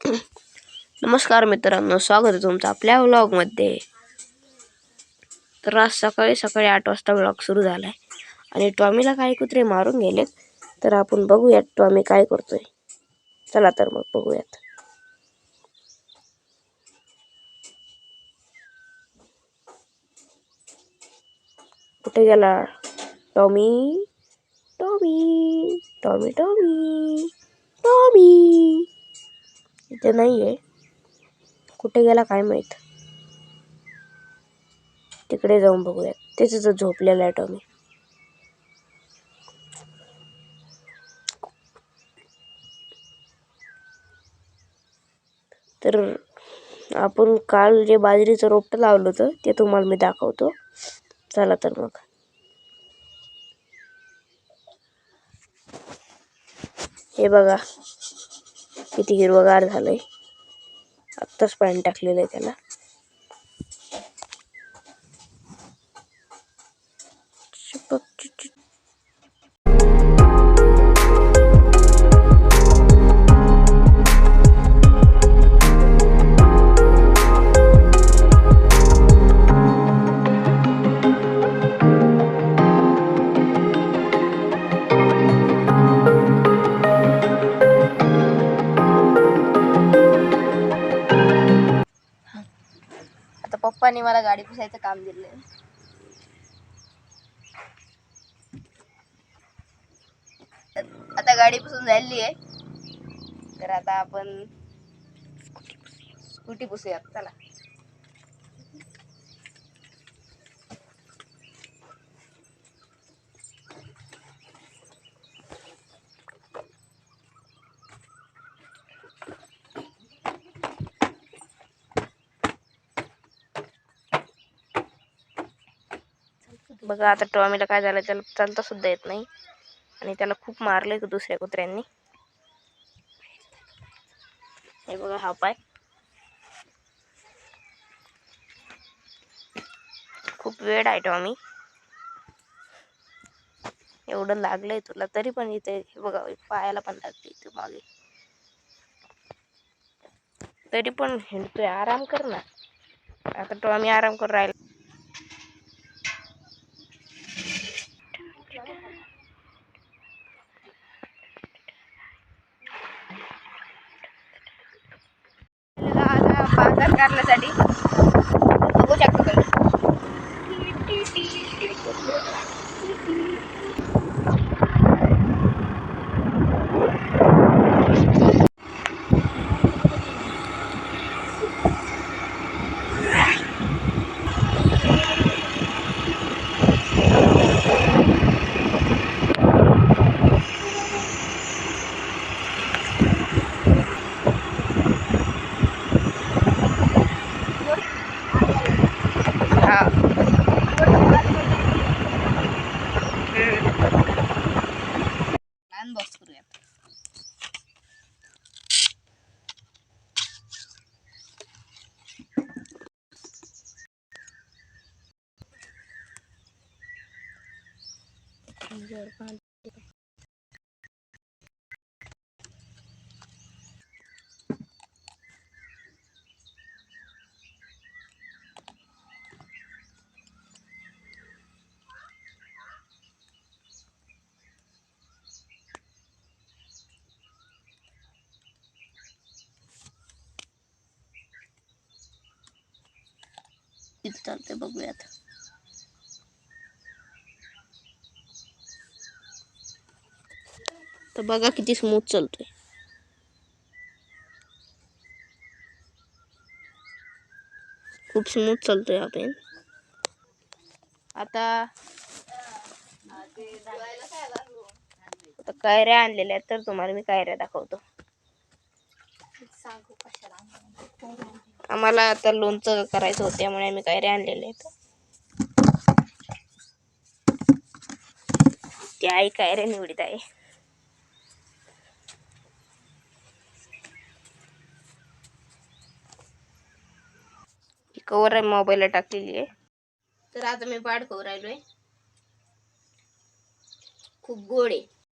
नमस्कार मित्रांनो स्वागत आहे तुमचं आपल्या व्लॉगमध्ये तर आज सकाळी सकाळी आठ वाजता ब्लॉग सुरू झाला आहे आणि टॉमीला काही कुत्रे मारून गेलेत. तर आपण बघूयात टॉमी काय करतोय. चला तर मग बघूयात. कुठे गेला? Tommy Tommy? Tommy? Tommy? Tommy? इथे नाही आहे कुठे गेला काय माहीत? तिकडे जाऊन बघूयात तेच झोपलेला आहे टॉमी. तर आपण काल जे बाजरीचं रोपटं लावलं होतं ते तुम्हाला मी दाखवतो. चला तर मग. हे बघा. किती हिरवगार झालंय. आत्ताच पाणी टाकलेलं आहे त्याला. पप्पानी मला गाडी पुसायचं काम दिलंय. आता गाडी पुसून झालेली आहे तर आता आपण स्कूटी पुसूयात चला. बघा आता टॉमीला काय झालं त्याला चालता सुद्धा येत नाही. आणि त्याला खूप मारलंय दुसऱ्या कुत्र्यांनी. हे बघा हा पाय. खूप वेळ आहे टॉमी. एवढं लागलंय तुला तरी पण इथे हे बघा पायाला पण लागते इथे मागे. तरी पण हिंडतोय आराम कर ना. आता टॉमी आराम करून राहिला आता बाजार कारल्यासाठी. किती चालतंय बघूयात. तर बघा किती स्मूथ चालतोय. खूप स्मूथ चालतोय हा पेन आता कायऱ्या आणलेल्या आहेत तर तुम्हाला मी कायऱ्या दाखवतो. आम्हाला आता लोणचं करायचं होतं त्यामुळे आम्ही कायऱ्या आणलेल्या आहेत. ती आई कायऱ्या निवडीत आहे. कवर मोबाईलला टाकलेली आहे. तर आता मी पाठ राहिलो आहे खूप गोड आहे.